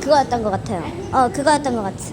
그거였던 것 같아요. 어, 그거였던 것 같아.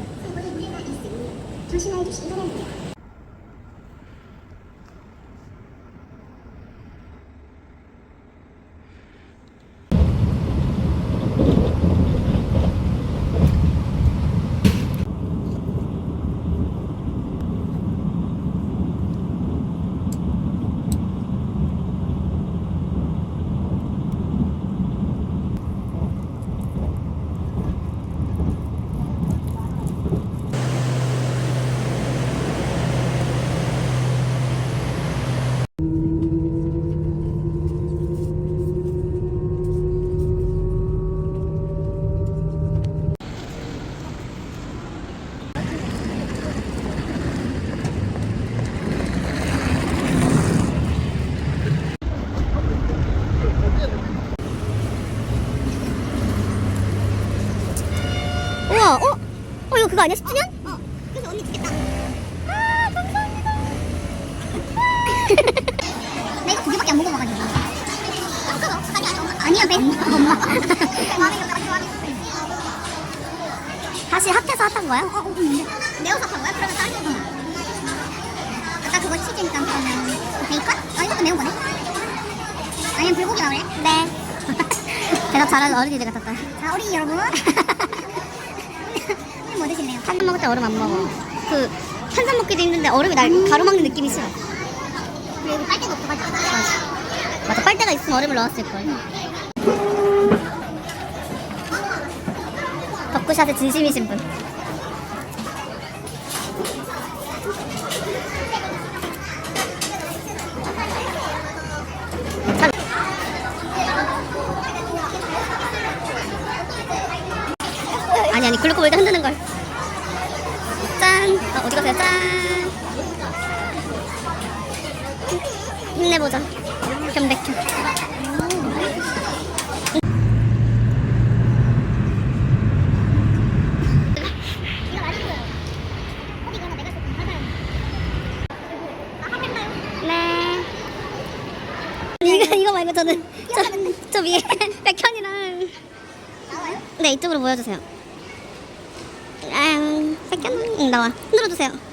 그거 아니야? 10주년? 어 그래서 언니 죽겠다 아, 감사합니다. 나 이거 두 개밖에 안 먹어봐가지고 아니 아니야 벤 엄마 다시 핫해서 핫한 거야? 어, 어, 응. 매운 삭한 거야? 그러면 딸기 응. 아까 그거 치즈니까 그러면 베이컨? 아 이것도 매운 거네 아니면 불고기 나올래? 네. 대답 잘하는 어린이들 같았다. 자 어린이 여러분 뭐 드실래요? 한 잔 먹을 때 얼음 안 먹어. 그, 한 잔 먹기도 힘든데 얼음이 날 가로막는 느낌이 싫어. 그리고 빨대가 없어가지고 맞아, 빨대가 있으면 얼음을 넣었을걸. 덕구샷에 진심이신 분. 참. 아니 아니 글루코볼드 흔드는 걸. 짠. 어, 어디 가세요? 짠. 힘내보자. 할까요? 네. 이거 저는 저, 저 위에 백현이랑? 네 이쪽으로 보여주세요. 아, 백현 응, 나와. 흔들어주세요.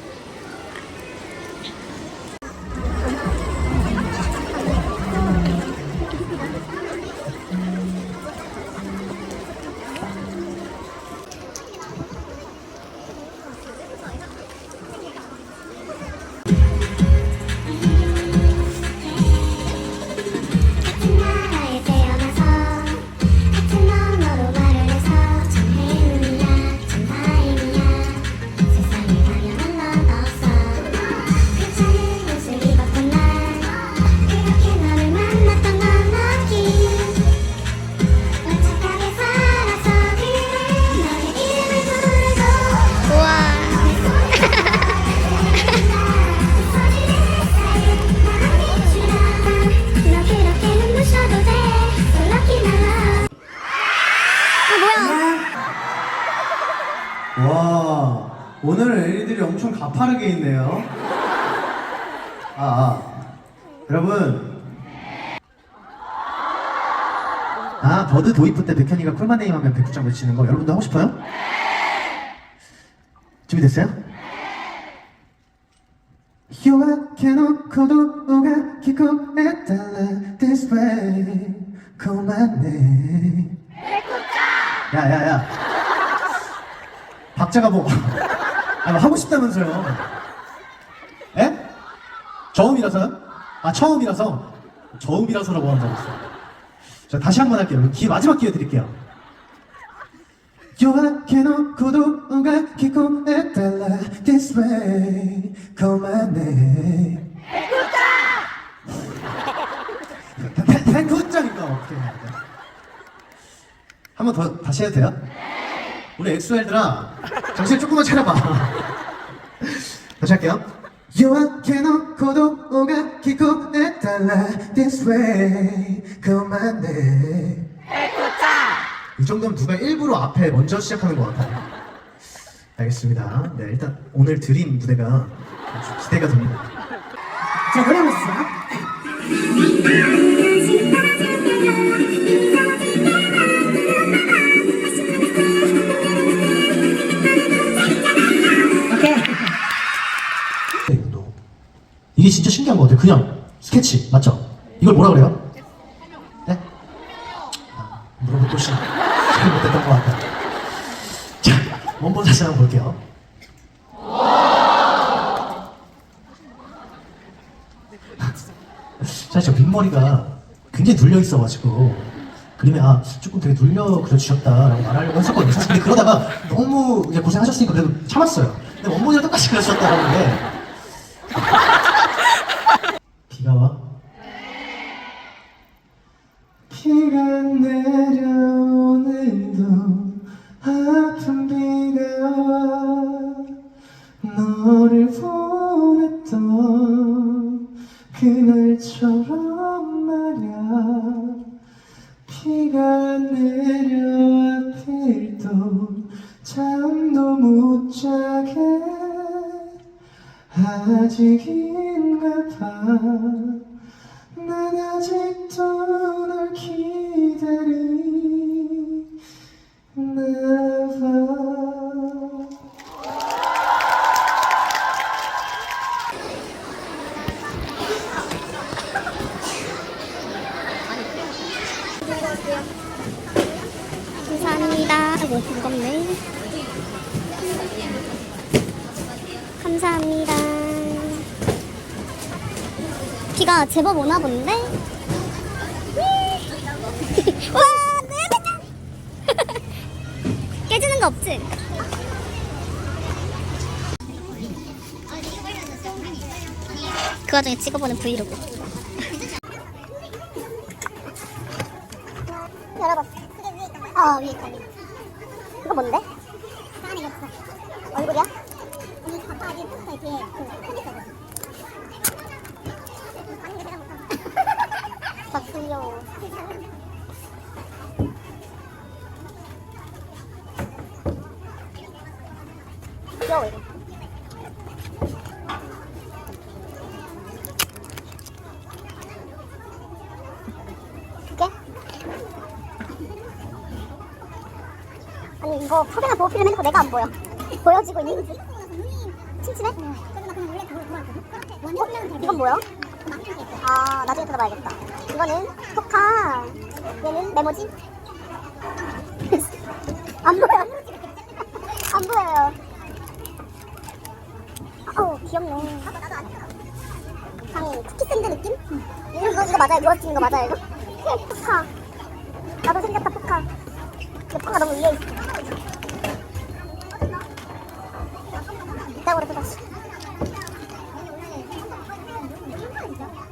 외치는 거 여러분도 하고 싶어요? 준비됐어요? 요약해놓고도 오가 기고 해달라. This way. name 야야야. 박자가 뭐 아니 하고 싶다면서요. 에? 저음이라서요? 아 처음이라서? 저음이라서라고 한다고 했어요. 자 다시 한 번 할게요. 기 마지막 기회 드릴게요 요약해놓고도 오가 기고 해달라. This way. Call my name 백구짱! 백구짱인가 어떻게 해야 돼? 한번 더 다시 해도 돼요? 우리 엑소엘들아 정신 조금만 차려봐. 다시 할게요. 요약해놓고도 오가 기고 해달라. This way. Call my name 이 정도면 누가 일부러 앞에 먼저 시작하는 것 같아요. 알겠습니다. 네, 일단 오늘 드린 무대가 아주 기대가 됩니다. 자, 노래 보시죠. 네, 이게 진짜 신기한 것 같아요. 그냥 스케치 맞죠? 이걸 뭐라 그래요? 네? 아, 물어보고 또 시작. 원본 다시 한번 볼게요. 사실 저 빗머리가 굉장히 눌려 있어가지고 그림에 아 조금 되게 눌려 그려주셨다라고 말하려고 했었거든요. 근데 그러다가 너무 고생하셨으니까 그래도 참았어요. 근데 원본이랑 똑같이 그려주셨다라는 게 비가 와? 비가 내려 오늘도 아픈 너를 보냈던 그날처럼 말야. 비가 내려 하필 또 잠도 못 자게. 아직인가 봐난 아직도 널 기다리나 봐 아이고, 무겁네. 감사합니다. 비가 제법 오나 본데? 와, 네, 깨지는 거 없지? 그 와중에 찍어보는 브이로그. 열어봤어. 어, 위에 있다. 이거 뭔데? 안에 있어. 얼굴이야? 이 가까이 포스터에 뒤에 그 컴퓨터거든. 아니 내가 못하. 귀여워, 이거. 아니, 이거 턱이나 보호 필름 해놓고 내가 안 보여. 보여지고 있는지. 침침해? 좋아했거든. 어? 이건 뭐야? 아, 나중에 들어봐야겠다. 이거는. 얘는 메모지. 안 보여. 안 보여요. 아우, 귀엽네. 향이 쿠키 샌드 느낌? 이거, 이거, 맞아요? 누가 찍은 거 맞아요, 이거? 포카. 나도 생겼다, 포카. 근데 포카 너무 위에 있어. 이따구로 뜯었어.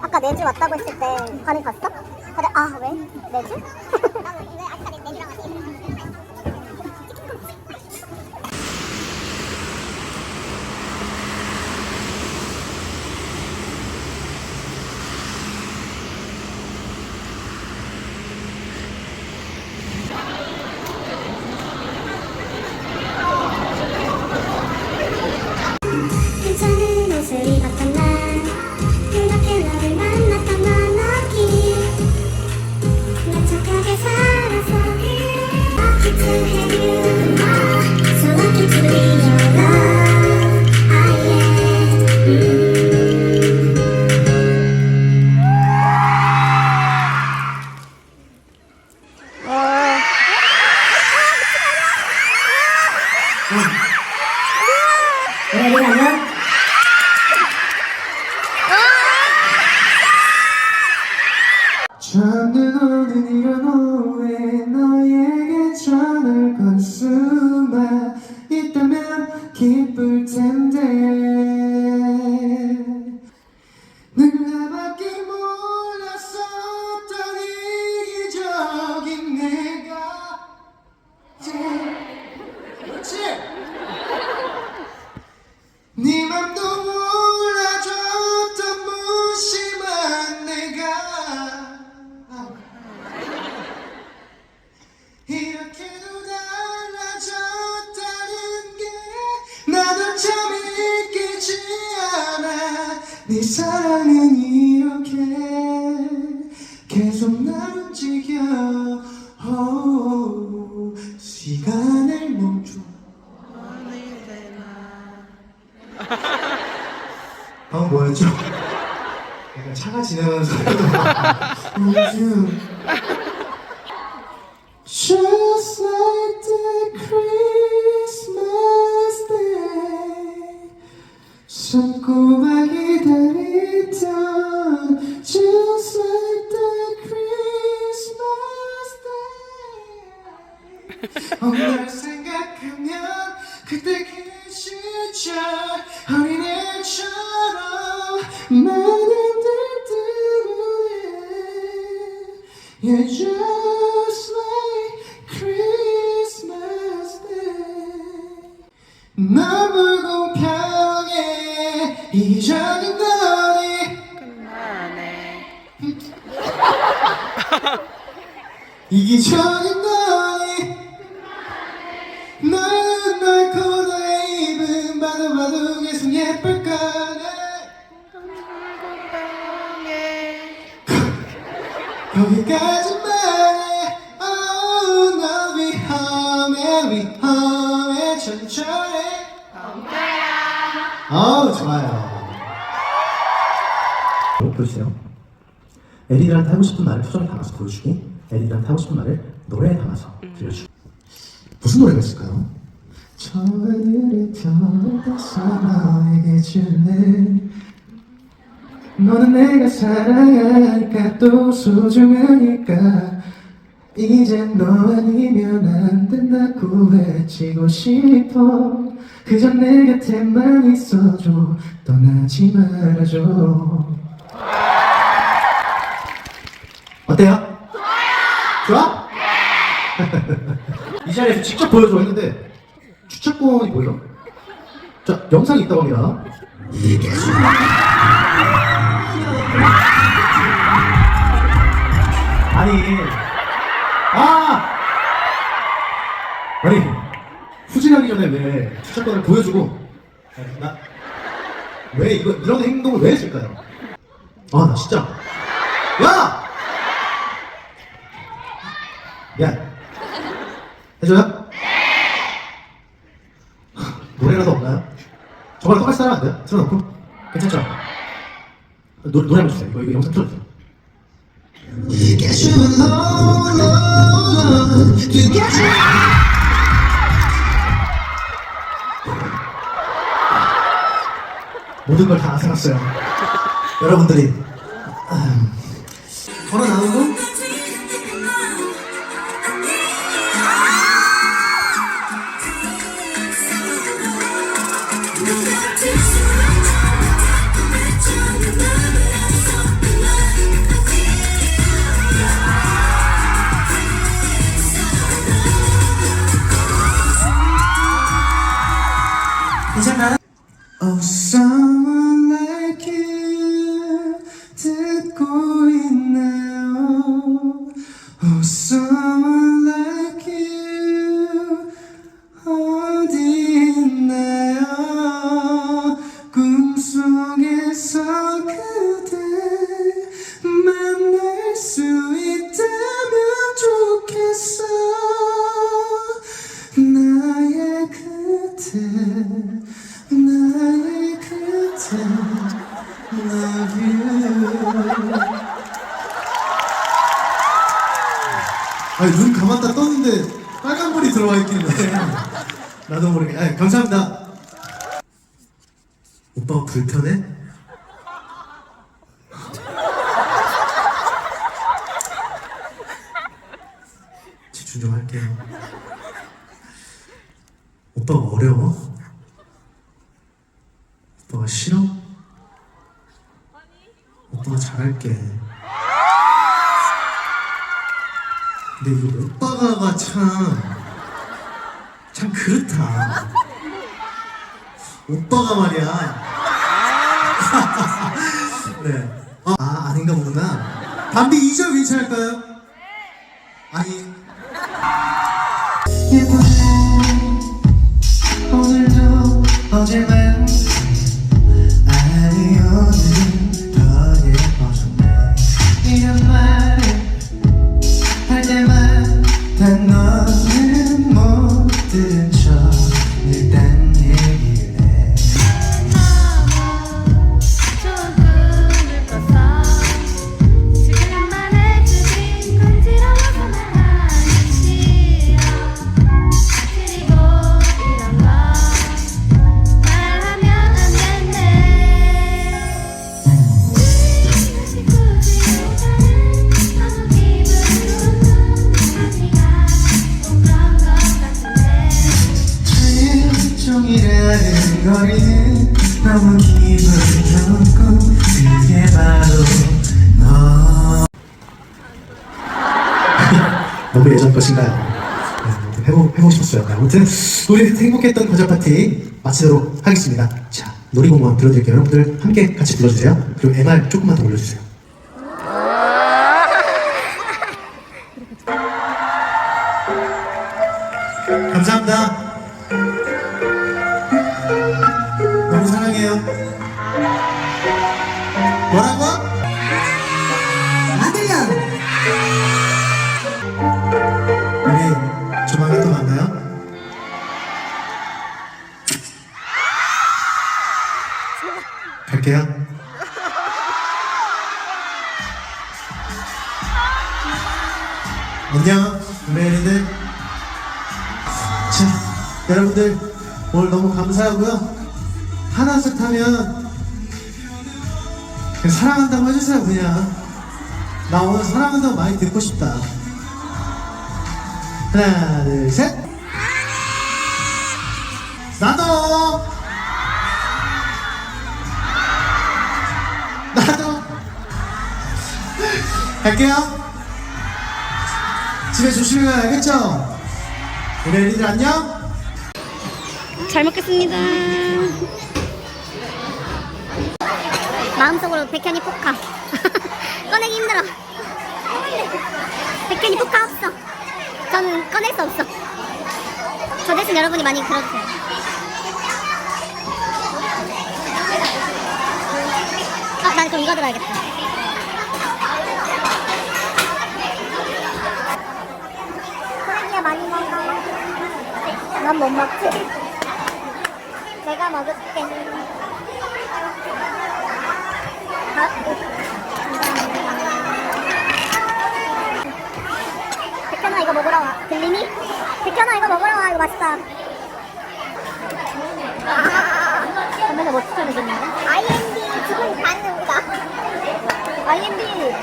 아까 내주 왔다고 했을 때 반응 봤어? 아 왜? 내주? 네 사랑은 이렇게 계속 날 움직여. 오, 시간을 멈춰. 어 뭐였죠? 약간 차가 지나가는 소리도 우주 시절 어린애처럼 많은 에리들한테 하고 싶은 말을 표정에 담아서 보여주기 에리들한테 하고 싶은 말을 노래에 담아서 들려주기 무슨 노래가 있을까요? 저 하늘의 별을 따서 너에게 줄래? 너는 내가 사랑하니까? 또 소중하니까? 이젠 너 아니면 안 된다고 외치고 싶어. 그저 내 곁에만 있어줘. 떠나지 말아줘 어때요? 좋아? 이 자리에서 직접 보여줘 했는데 주차권이 보여? 자 영상이 있다고 합니다 아니 아 아니 후진하기 전에 왜 주차권을 보여주고 나 왜 이거 이런 행동을 왜 했을까요? 아 나 진짜 야! 야 해줘요? 노래라도 없나요? 저번에 똑같이 따라 안 돼요? 틀어놓고 괜찮죠? 노래, 노래 한번 주세요 이거, 이거 영상 틀어주세요 모든 걸다 앗아갔어요. 여러분들이 아니 눈 감았다 떴는데 빨간 불이 들어와 있길래 나도 모르게 아 감사합니다 오빠 불편해? 집중 좀 할게요 오빠가 어려워? 오빠가 싫어? 오빠가 잘할게. 근데 이거 오빠가가 참, 참 그렇다. 오빠가 말이야. 네. 아, 아, 아닌가 보구나. 담비 2절 괜찮을까요? 너무 예전 것인가요? 네, 해보, 해보고 싶었어요. 네, 아무튼 우리 행복했던 거절 파티 마치도록 하겠습니다. 자 놀이공원 들어드릴게요. 여러분들 함께 같이 불러주세요. 그리고 MR 조금만 더 올려주세요. 감사합니다. 여러분들 오늘 너무 감사하고요. 하나씩 하면 사랑한다고 해주세요, 그냥. 나 오늘 사랑한다고 많이 듣고 싶다. 하나, 둘, 셋. 나도. 나도. 갈게요. 집에 조심히 가야겠죠? 우리 애기들 안녕? 잘 먹겠습니다. 마음속으로 백현이 포카. 꺼내기 힘들어. 백현이 포카 없어. 저는 꺼낼 수 없어. 저 대신 여러분이 많이 들어주세요. 아, 난 그럼 이거 들어야겠다. 많이 먹어. 난못 먹지. 먹을게. 백현아 이거 먹으러 와. 들리니? 백현아 이거 먹으러 와. 이거 맛있다. 아, 맨날 뭐 추천해줬는데? IND 지금 가는 우리가. IND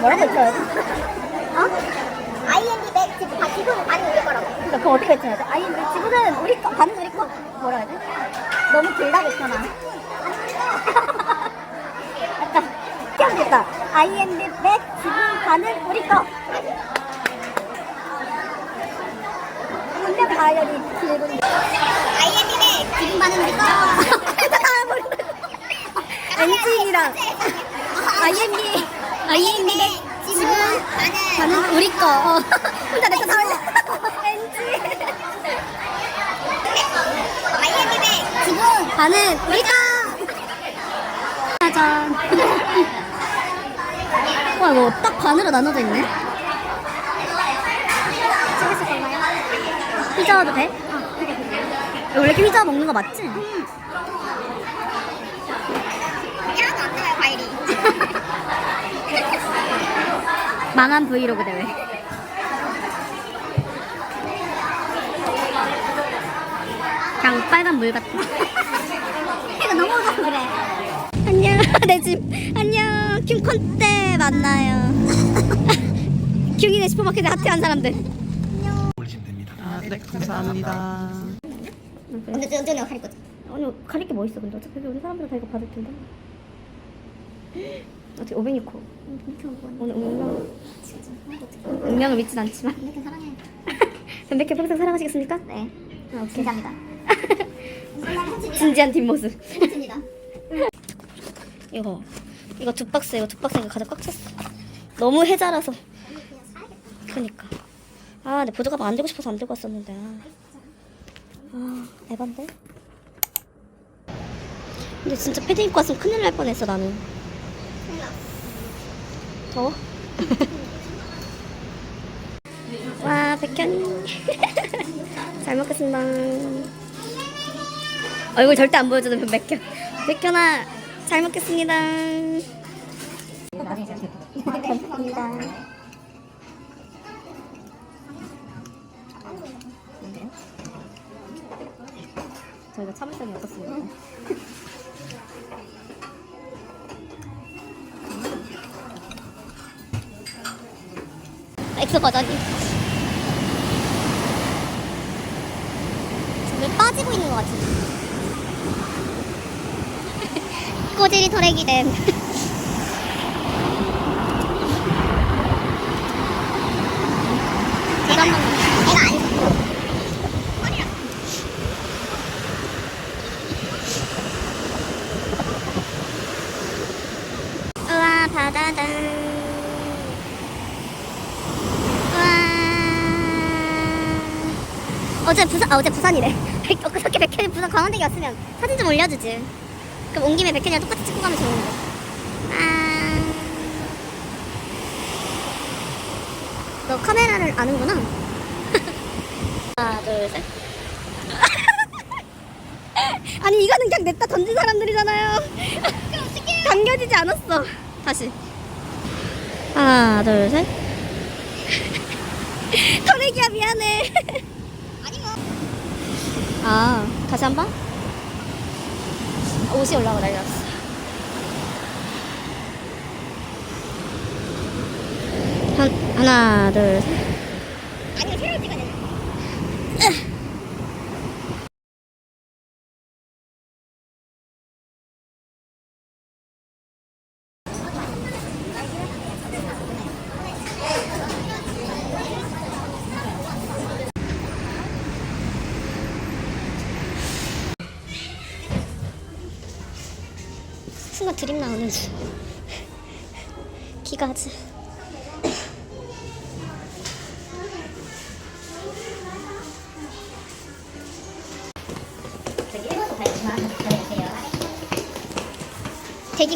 뭐라고 했어요? 어? IND 백 지금 가 지금 가는 우리 거라고. 그러니까 그거 어떻게 외쳐야 돼? IND 지금은 우리 거 가는 우리 거 뭐라 해야 돼? 너무 길다 백현아. 약간 키워주겠다. IND 백 지금 가는 우리 거. 분명 가열이 길군. IND 백 지금 가는 우리 거. 엔진이랑 IND IND 백 지금 가는 우리 거. 어. 혼자 내거 사올래. 엔진. IND 백 지금 가는 우리 거. 짜잔. 와 이거 딱 반으로 나눠져 있네. 피자도 돼? 원래 이렇게 피자 먹는 거 맞지? 하나도 안 나와요 과일이 망한 브이로그 대회 그냥 빨간 물 같아 무서워 그래. 안녕. 내 집. 안녕. 킹콘 때 만나요. 큐이네 슈퍼마켓에 핫해한 사람들. 올리시면 됩니다. 아, 네, 감사합니다. 근데 저 언제 가릴 거죠? 아니 가릴 게 뭐 있어 근데? 어차피 우리 사람들은 다 이거 받을 텐데. 어떻게 500유코 오늘 운명. 운명을 믿진 않지만. 변백현 사랑해. 변백현 평생 사랑하시겠습니까? 네. 아, 오케이. 진지합니다 진지한 뒷모습 진지입니다 이거 이거 두 박스 이거 두 박스 이거 가득 꽉 찼어 너무 해자라서 그니까 아, 내 보조 가방 안 들고 싶어서 안 들고 왔었는데. 아, 아 에반데? 근데 진짜 패딩 입고 왔으면 큰일 날 뻔했어, 나는. 더워? 와, 백현. 잘 먹겠습니다. 얼굴 절대 안 보여주는 백현. 백현아, 잘 먹겠습니다. 감사합니다. 저희가 참을성이 없었습니다. 엑소 버전이. 왜 빠지고 있는 것 같은데? 꼬질이 토래기 됨. 내가 안 줘. 우와 바다다. 우와. 어제 부산 아 어제 부산이래. 엊그저께 백현이 부산 광안대교 왔으면 사진 좀 올려주지. 그럼 온 김에 백현이랑 똑같이 찍고 가면 좋은데. 아. 너 카메라를 아는구나. 하나 둘 셋. 아니 이거는 그냥 냅다 던진 사람들이잖아요. 당겨지지 않았어. 다시. 하나 둘 셋. 터내기야 미안해. 아니 뭐. 아 다시 한 번. 옷이 올라가 날렸어. 한 하나 둘 셋.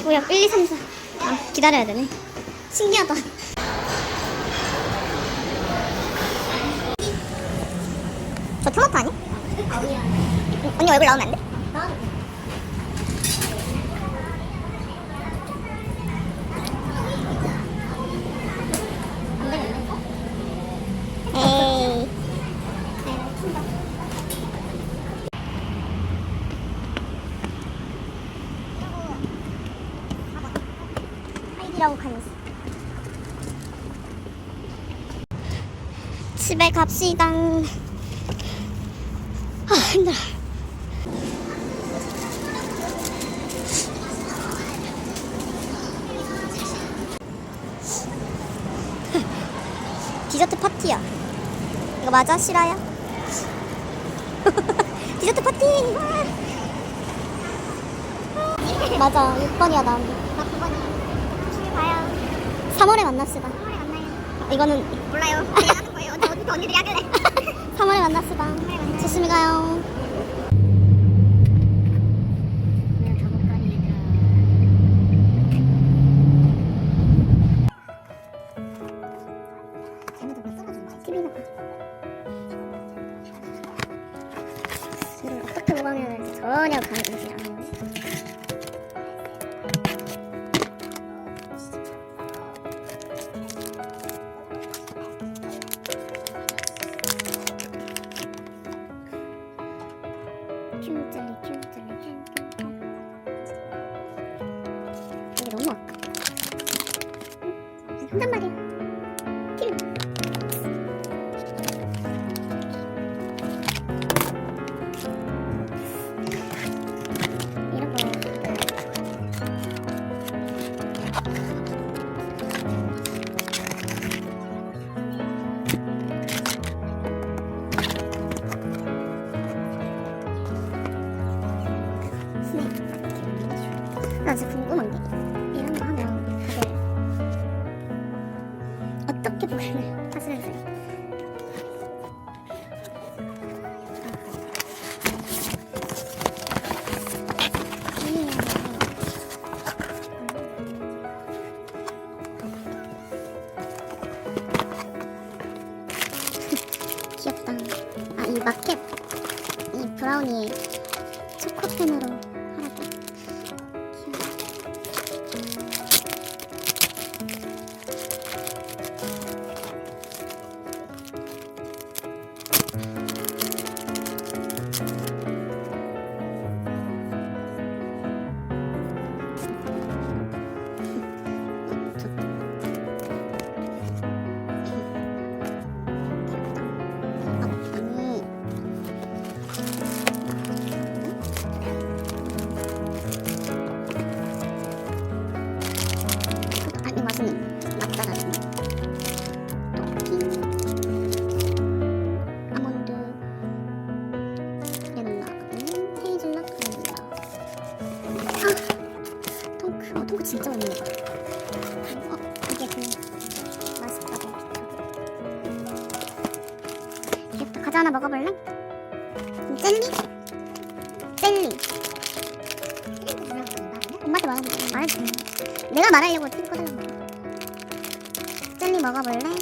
대기구역 1, 2, 3, 4. 아, 기다려야 되네. 신기하다. 저 토마토 아니? 언니 얼굴 나오면 안 돼? 에이. 하이디라고 가면서 집에 갑시다. 아, 힘들어. 디저트 파티야. 이거 맞아? 실화야? 디저트 파티! 맞아, 6번이야, 나. 나 9번이야 조심히 봐요 3월에 만납시다. 3월에 만나요 이거는 몰라요 언니들이 하길래 3월에 만납시다. 만나요. 조심히 가요. 이게 귀엽다. 아, 이 마켓. 이 브라우니 초코펜으로 이거 진짜 많이 먹어. 어, 이게 그 맛있다고. 귀엽다. 과자 하나 먹어볼래? 음, 젤리? 젤리. 엄마한테 말해볼래? 말해도 돼. 내가 말하려고 TV 꺼달라고. 젤리 먹어볼래?